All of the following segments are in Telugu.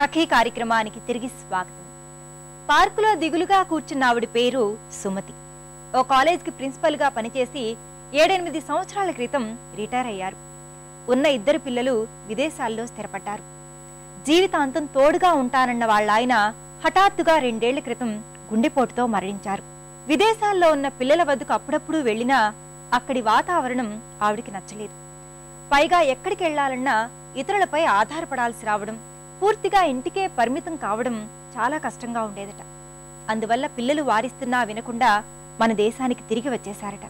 సఖీ కార్యక్రమానికి తిరిగి స్వాగతం. పార్కులో దిగులుగా కూర్చున్న ఆవిడ పేరు సుమతి. ఓ కాలేజ్కి ప్రిన్సిపల్గా పనిచేసి ఏడెనిమిది సంవత్సరాల క్రితం రిటైర్ అయ్యారు. ఉన్న ఇద్దరు పిల్లలు విదేశాల్లో స్థిరపడ్డారు. జీవితాంతం తోడుగా ఉంటానన్న వాళ్ళ ఆయన హఠాత్తుగా రెండేళ్ళ క్రితం గుండెపోటుతో మరణించారు. విదేశాల్లో ఉన్న పిల్లల వద్దకు అప్పుడప్పుడు వెళ్ళినా అక్కడి వాతావరణం ఆవిడికి నచ్చలేదు. పైగా ఎక్కడికి వెళ్ళాలన్నా ఇతరులపై ఆధారపడాల్సి రావడం పూర్తిగా ఇంటికే పరిమితం కావడం చాలా కష్టంగా ఉండేదట. అందువల్ల పిల్లలు వారిస్తున్నా వినకుండా మన దేశానికి తిరిగి వచ్చేశారట.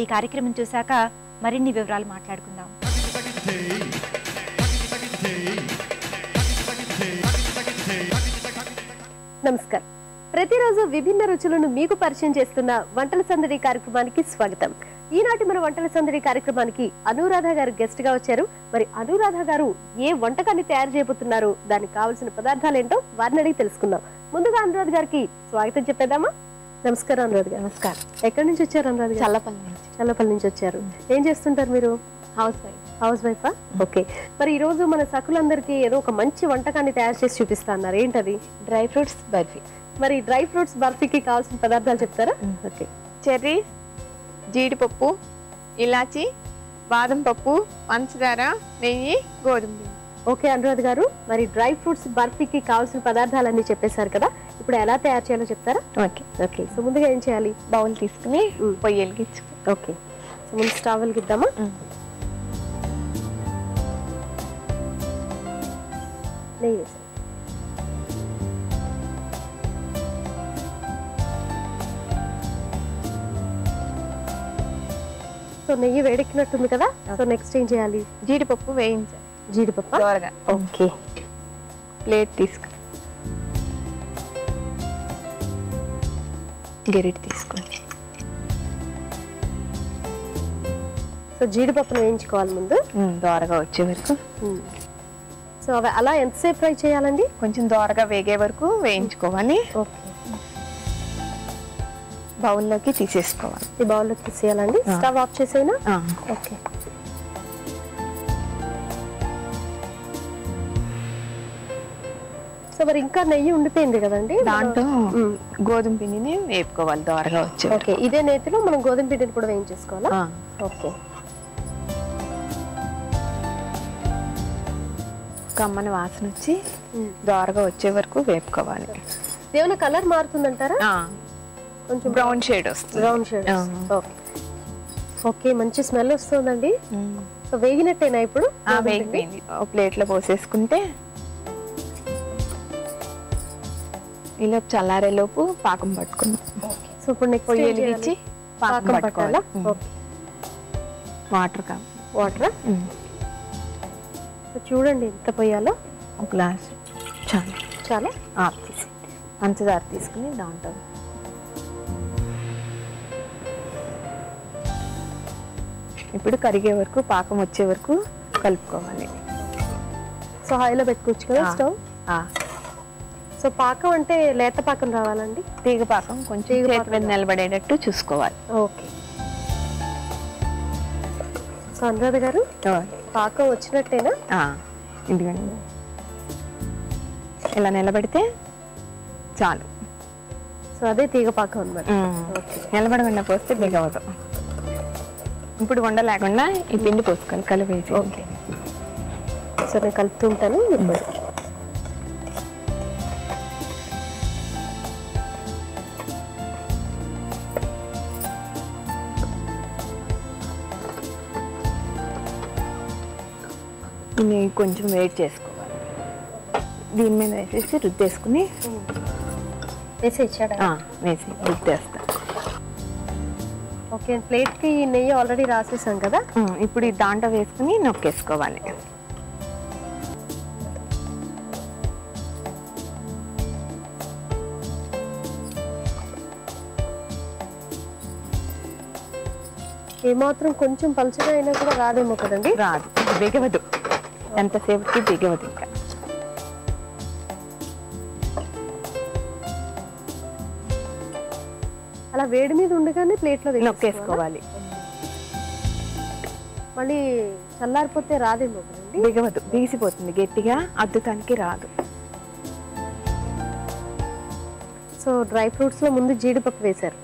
ఈ కార్యక్రమం చూశాక మరిన్ని వివరాలు మాట్లాడుకుందాం. నమస్కారం. ప్రతిరోజు విభిన్న రుచులను మీకు పరిచయం చేస్తున్న వంటల సందడి కార్యక్రమానికి స్వాగతం. ఈనాటి మన వంటల సందడి కార్యక్రమానికి అనురాధ గారు గెస్ట్గా వచ్చారు. మరి అనురాధ గారు ఏ వంటకాన్ని తయారు చేయబోతున్నారు? దానికి కావాల్సిన పదార్థాలు ఏంటో వారిని అడిగి తెలుసుకుందాం. ముందుగా అనురాధ గారికి స్వాగతం చెప్పేద్దామా? నమస్కారం అనురాధ గారు. నమస్కారం. ఎక్కడి నుంచి వచ్చారు అనురాధ గారు? చల్లపల్లి నుంచి. చల్లపల్లి నుంచి వచ్చారు. ఏం చేస్తుంటారు మీరు? House wife. హౌస్ వైఫా? ఓకే. మరి ఈ రోజు మన సకులందరికీ ఏదో ఒక మంచి వంటకాన్ని తయారు చేసి చూపిస్తా అన్నారు ఏంటది? Dry fruits barfi. మరి డ్రై ఫ్రూట్స్ బర్ఫీకి కావాల్సిన పదార్థాలు చెప్తారా? ఓకే. చెర్రీ జీడిపప్పు ఇలాచి బాదం పప్పు పంచదార నెయ్యి గోధుమ పిండి ఓకే అనురాధ్ గారు మరి డ్రై ఫ్రూట్స్ బర్ఫీకి కావాల్సిన పదార్థాలన్నీ చెప్పేశారు కదా? ఇప్పుడు ఎలా తయారు చేయాలో చెప్తారా? ఓకే. ఓకే. సో ముందుగా ఏం చేయాలి? బౌల్ తీసుకుని. పొయ్యి వెలిగించు ఓకే. సో ముందు స్టవ్ వెలిగిద్దామా. నెయ్యి సో నెయ్యి వేడెక్కినట్టుంది కదా? సో నెక్స్ట్ ఏం చేయాలి? జీడిపప్పు వేయించాలి జీడిపప్పు? దోరగా ఓకే. ప్లేట్ తీసుకుని గెరిటి తీసుకుని సో జీడిపప్పును వేయించుకోవాలి ముందు. దోరగా వచ్చే వరకు. సో అవి అలా ఎంతసేపు ఫ్రై చేయాలండి? కొంచెం దోరగా వేగే వరకు వేయించుకోవాలి. ఓకే. బౌల్లోకి తీసేసుకోవాలి. ఈ బౌల్లోకి తీసేయాలండి. స్టవ్ ఆఫ్ చేసేనా ఓకే. సో మరి ఇంకా నెయ్యి ఉండిపోయింది కదండి. దాంట్లో. గోధుమ పిండిని వేపుకోవాలి దోరగా వచ్చే. ఓకే. ఇదే నేతిలో మనం గోధుమ పిండిని కూడా వేయించేసుకోవాలా? ఓకే. కమ్మని వాసన వచ్చి దోరగా వచ్చే వరకు వేపుకోవాలి. ఏమైనా కలర్ మారుతుందంటారా? కొంచెం బ్రౌన్ షేడ్ వస్తుంది. Brown shade. ఓకే ఓకే మంచి స్మెల్ వస్తుందండి. సో వేగినట్టేనా ఇప్పుడు? వేగిపోయింది. ఒక ప్లేట్లో పోసేసుకుంటే ఇలా చల్లారేలోపు పాకం పట్టుకుందాం. సో ఇప్పుడు నెక్స్ట్ వెలిగించి పాకం పట్టుకోవాలి. వాటర్ కావాలి వాటర్ ఉమ్. సో చూడండి ఎంత పోయాలో. ఒక గ్లాస్ చాలు. చాలా. ఆఫ్ తీసి పంచదార తీసుకుని దాంట్లో ఇప్పుడు కరిగే వరకు పాకం వచ్చే వరకు కలుపుకోవాలి. సో హైలో పెట్టుకోవచ్చు కదా. స్టవ్? సో పాకం అంటే లేత పాకం రావాలండి? తీగ పాకం కొంచెం చేతి మీద నిలబడేటట్టు చూసుకోవాలి. ఓకే. సో అనురాధ గారు పాకం వచ్చినట్టేనా? ఆ, ఇదిగోండి. ఇలా నిలబడితే చాలు. సో అదే తీగ పాకం అనమాట నిలబడకుండా పోస్తే దిగవదు. ఇప్పుడు వండ లేకుండా ఈ పిండి పోసుకోవాలి కలిపేసి ఓకే. సో నేను కలుపుతుంటాను ఇప్పుడు. దీన్ని కొంచెం వెయిట్ చేసుకోవాలి. దీని మీద వేసేసి రుద్దేసుకుని వేసి ఇచ్చాడా? వేసి రుద్దేస్తా. ఓకే ప్లేట్కి ఈ నెయ్యి ఆల్రెడీ రాసేసాం కదా? ఇప్పుడు ఈ దాంట్లో వేసుకుని నొక్కేసుకోవాలి. ఏమాత్రం కొంచెం పలుచగా అయినా కూడా రాదేమో కదండి? రాదు బిగవదు. ఎంతసేపుకి బిగవదు ఇంకా. అలా వేడి మీద ఉండగానే ప్లేట్లో? నొక్కేసుకోవాలి. మళ్ళీ చల్లారిపోతే రాదేమో కదండి? బిగవదు బిగిసిపోతుంది గట్టిగా అద్దుతానికి రాదు. సో డ్రై ఫ్రూట్స్లో ముందు జీడిపప్పు వేశారు.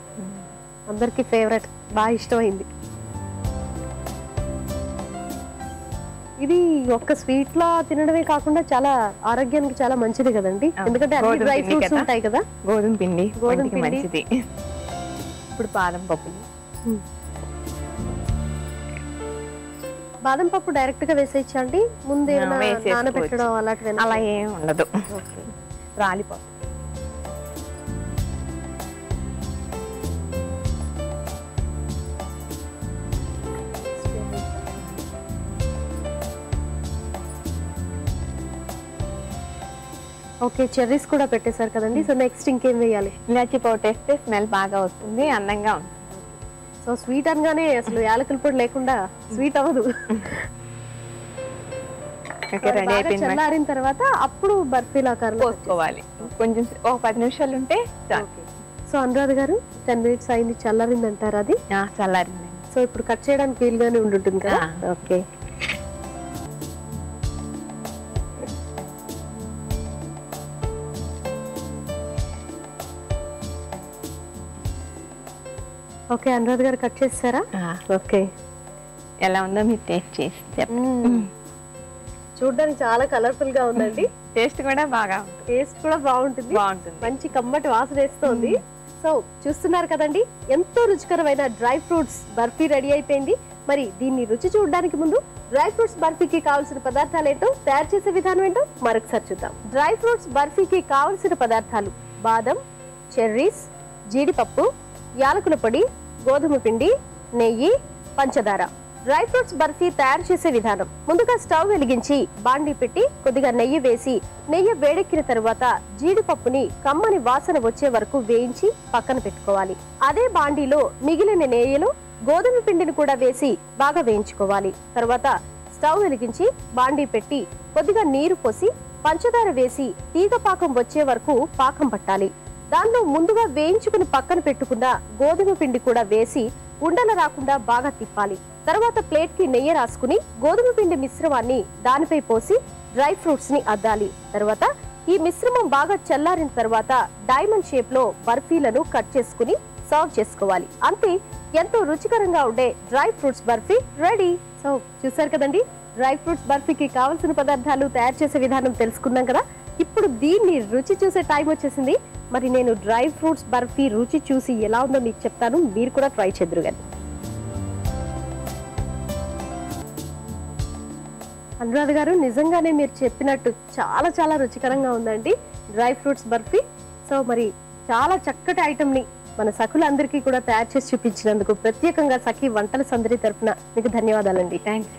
అందరికి ఫేవరెట్ బాగా ఇష్టమైంది. ఇది ఒక్క స్వీట్ లా తినడమే కాకుండా చాలా ఆరోగ్యానికి చాలా మంచిది కదండి. ఎందుకంటే అన్ని డ్రై ఫ్రూట్స్. ఉంటాయి కదా. గోధుమ పిండి గోధుమ పిండి. మంచిది. ఇప్పుడు బాదం పప్పులు బాదం పప్పు డైరెక్ట్గా వేసేయచ్చా అండి? ముందు. నానబెట్టడం అలాంటివి అలా ఏం ఉండదు. రాలిపప్పు ఓకే చెర్రీస్ కూడా పెట్టేశారు కదండి. సో నెక్స్ట్ ఇంకేం వేయాలి? ఇలాచి పౌడర్ వేస్తే స్మెల్ బాగా వస్తుంది అందంగా ఉంటుంది. సో స్వీట్ అనగానే అసలు యాలకుల పొడి లేకుండా స్వీట్ అవ్వదు. రెడీ అయిపోయింది చల్లారిన తర్వాత అప్పుడు బర్ఫీల ఆకారంలో పోసుకోవాలి. కొంచెం ఒక పది నిమిషాలు ఉంటే. సో అనురాధ గారు టెన్ మినిట్స్ అయింది చల్లారింది అంటారు అది? ఆ, చల్లారిందండి సో ఇప్పుడు కట్ చేయడానికి వీలుగానే ఉండుంటుంది కదా. ఓకే. ఓకే అనురాధ గారు కట్ చేస్తారా? ఓకే. ఎలా ఉందో మీరు టేస్ట్ చేసి చూడడానికి చాలా కలర్ఫుల్గా ఉందండి. టేస్ట్ కూడా బాగా టేస్ట్ కూడా బాగుంటుంది. బాగుంటుంది. మంచి కమ్మటి వాసన వేస్తోంది. సో చూస్తున్నారు కదండి ఎంతో రుచికరమైన డ్రై ఫ్రూట్స్ బర్ఫీ రెడీ అయిపోయింది. మరి దీన్ని రుచి చూడడానికి ముందు డ్రై ఫ్రూట్స్ బర్ఫీకి కావాల్సిన పదార్థాలు ఏంటో తయారు చేసే విధానం ఏంటో మరొకసారి చూద్దాం. డ్రై ఫ్రూట్స్ బర్ఫీకి కావలసిన పదార్థాలు బాదం చెర్రీస్ జీడిపప్పు యాలకుల పొడి గోధుమ పిండి నెయ్యి పంచదార. డ్రై ఫ్రూట్స్ బర్ఫీ తయారు చేసే విధానం. ముందుగా స్టవ్ వెలిగించి బాండీ పెట్టి కొద్దిగా నెయ్యి వేసి నెయ్యి వేడెక్కిన తరువాత జీడిపప్పుని కమ్మని వాసన వచ్చే వరకు వేయించి పక్కన పెట్టుకోవాలి. అదే బాండీలో మిగిలిన నెయ్యిలో గోధుమ పిండిని కూడా వేసి బాగా వేయించుకోవాలి. తర్వాత స్టవ్ వెలిగించి బాండీ పెట్టి కొద్దిగా నీరు పోసి పంచదార వేసి తీగ పాకం వచ్చే వరకు పాకం పట్టాలి. దానిలో ముందుగా వేయించుకుని పక్కన పెట్టుకున్న గోధుమ పిండి కూడా వేసి ఉండలు రాకుండా బాగా తిప్పాలి. తర్వాత ప్లేట్కి నెయ్యి రాసుకుని గోధుమ పిండి మిశ్రమాన్ని దానిపై పోసి డ్రై ఫ్రూట్స్ని అద్దాలి. తర్వాత ఈ మిశ్రమం బాగా చల్లారిన తర్వాత డైమండ్ షేప్లో బర్ఫీలను కట్ చేసుకుని సర్వ్ చేసుకోవాలి. అంతే ఎంతో రుచికరంగా ఉండే dry fruits barfi ready. So చూసారు కదండి? డ్రై ఫ్రూట్స్ బర్ఫీకి కావలసిన పదార్థాలు తయారు చేసే విధానం తెలుసుకున్నాం కదా? ఇప్పుడు దీన్ని రుచి చూసే టైం వచ్చేసింది. మరి నేను డ్రై ఫ్రూట్స్ బర్ఫీ రుచి చూసి ఎలా ఉందో మీకు చెప్తాను. మీరు కూడా ట్రై చేద్దరు కానీ అనురాధ గారు నిజంగానే మీరు చెప్పినట్టు చాలా చాలా రుచికరంగా ఉందండి డ్రై ఫ్రూట్స్ బర్ఫీ. సో మరి చాలా చక్కటి ఐటమ్ని మన సఖులందరికీ కూడా తయారు చేసి చూపించినందుకు ప్రత్యేకంగా సఖి వంటల సందడి తరఫున మీకు ధన్యవాదాలండి. థ్యాంక్స్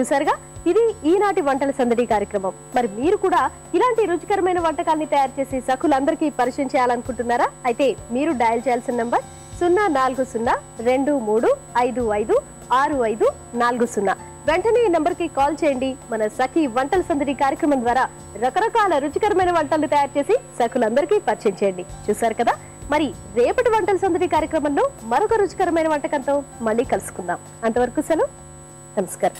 చూసారుగా ఇది ఈనాటి వంటల సందడి కార్యక్రమం. మరి మీరు కూడా ఇలాంటి రుచికరమైన వంటకాన్ని తయారు చేసి సఖులందరికీ పరిచయం చేయాలనుకుంటున్నారా? అయితే మీరు డయల్ చేయాల్సిన నంబర్ సున్నా నాలుగు సున్నా రెండు మూడు ఐదు ఐదు ఆరు ఐదు నాలుగు సున్నా. వెంటనే ఈ నంబర్కి కాల్ చేయండి. మన సఖి వంటల సందడి కార్యక్రమం ద్వారా రకరకాల రుచికరమైన వంటలు తయారు చేసి సఖులందరికీ పరిచయం చేయండి. చూసారు కదా? మరి రేపటి వంటల సందడి కార్యక్రమంలో మరొక రుచికరమైన వంటకంతో మళ్ళీ కలుసుకుందాం. అంతవరకు సెలవు. నమస్కారం.